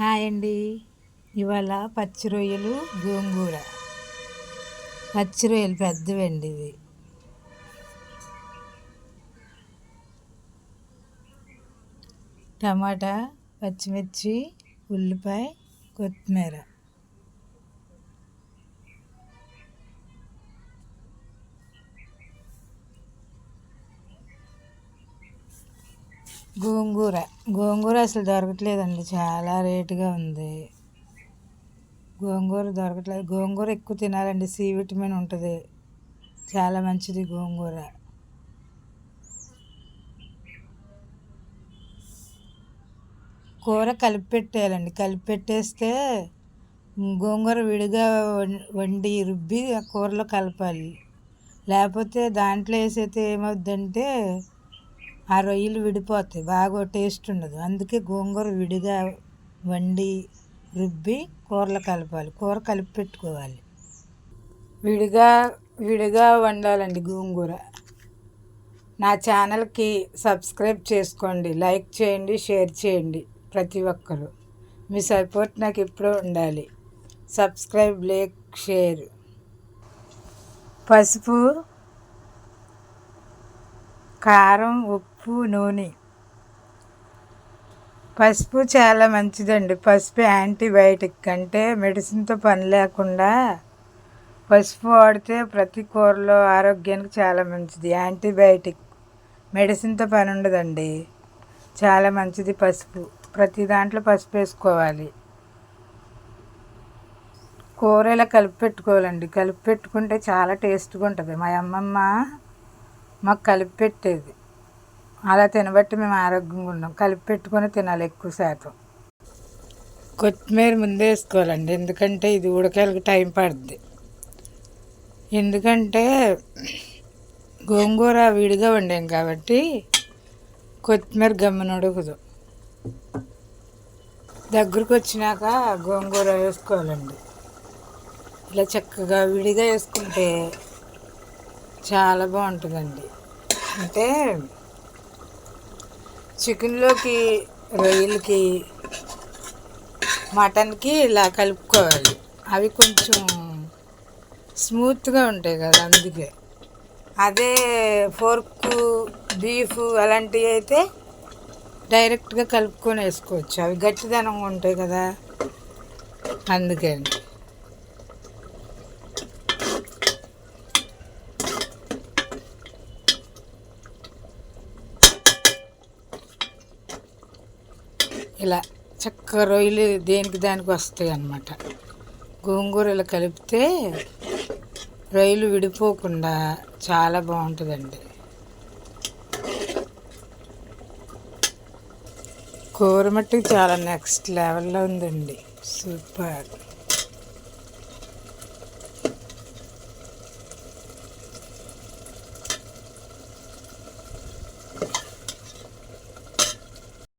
Hi అండి. ఇవాళ పచ్చి రొయ్యలు గోంగూర. పచ్చి రొయ్యలు పెద్దవండి ఇవి. టమాటా పచ్చిమిర్చి ఉల్లిపాయ కొత్తిమీర. గోంగూర. గోంగూర అసలు దొరకట్లేదండి. చాలా రేటుగా ఉంది. గోంగూర దొరకట్లేదు. గోంగూర ఎక్కువ తినాలండి. సి విటమిన్ ఉంటుంది. చాలా మంచిది గోంగూర. కూర కలిపి పెట్టేయాలండి కలిపి పెట్టేస్తే గోంగూర విడిగా వండి రుబ్బి కూరలో కలపాలి. లేకపోతే దాంట్లో వేసైతే ఏమవుద్దంటే ఆ రొయ్యలు విడిపోతాయి. బాగా టేస్ట్ ఉండదు. అందుకే గోంగూర విడిగా వండి రుబ్బి కూరలు కలపాలి. కూర కలిపి పెట్టుకోవాలి. విడిగా విడిగా వండాలండి గోంగూర. నా ఛానల్కి సబ్స్క్రైబ్ చేసుకోండి. లైక్ చేయండి షేర్ చేయండి ప్రతి ఒక్కరు. మీ సపోర్ట్ నాకు ఎప్పుడూ ఉండాలి. Subscribe like share. పసుపు కారం ఉప్పు నూనె. పసుపు చాలా మంచిదండి. పసుపు యాంటీబయాటిక్ అంటే మెడిసిన్తో పని లేకుండా పసుపు వాడితే ప్రతి కూరలో ఆరోగ్యానికి చాలా మంచిది. యాంటీబయాటిక్ మెడిసిన్తో పని ఉండదండి. చాలా మంచిది పసుపు. ప్రతి దాంట్లో పసుపు వేసుకోవాలి. కూర ఇలా కలిపి పెట్టుకోవాలండి. కలిపి పెట్టుకుంటే చాలా టేస్ట్గా ఉంటుంది. మా అమ్మమ్మ మాకు కలిపి పెట్టేది. అలా తినబట్టి మేము ఆరోగ్యంగా ఉన్నాం. కలిపి పెట్టుకొని తినాలి ఎక్కువ శాతం. కొత్తిమీర ముందే వేసుకోవాలండి. ఎందుకంటే ఇది ఉడకలకి టైం పడుద్ది. ఎందుకంటే గోంగూర విడిగా వండాం కాబట్టి కొత్తిమీర గమ్మున ఉడకదు. దగ్గరకు వచ్చినాక గోంగూర వేసుకోవాలండి. ఇలా చక్కగా విడిగా వేసుకుంటే చాలా బాగుంటుందండి. అంటే చికెన్లోకి రొయ్యలకి మటన్కి ఇలా కలుపుకోవాలి. అవి కొంచెం స్మూత్గా ఉంటాయి కదా అందుకే. అదే ఫోర్క్ బీఫ్ అలాంటివి అయితే డైరెక్ట్గా కలుపుకొని వేసుకోవచ్చు. అవి గట్టిదనంగా ఉంటాయి కదా అందుకే ఇలా చక్కగా రొయ్యలు దేనికి దానికి వస్తాయి అన్నమాట. గోంగూర ఇలా కలిపితే రొయ్యలు విడిపోకుండా చాలా బాగుంటుందండి. కూర మట్టుకు చాలా నెక్స్ట్ లెవెల్లో ఉందండి. సూపర్.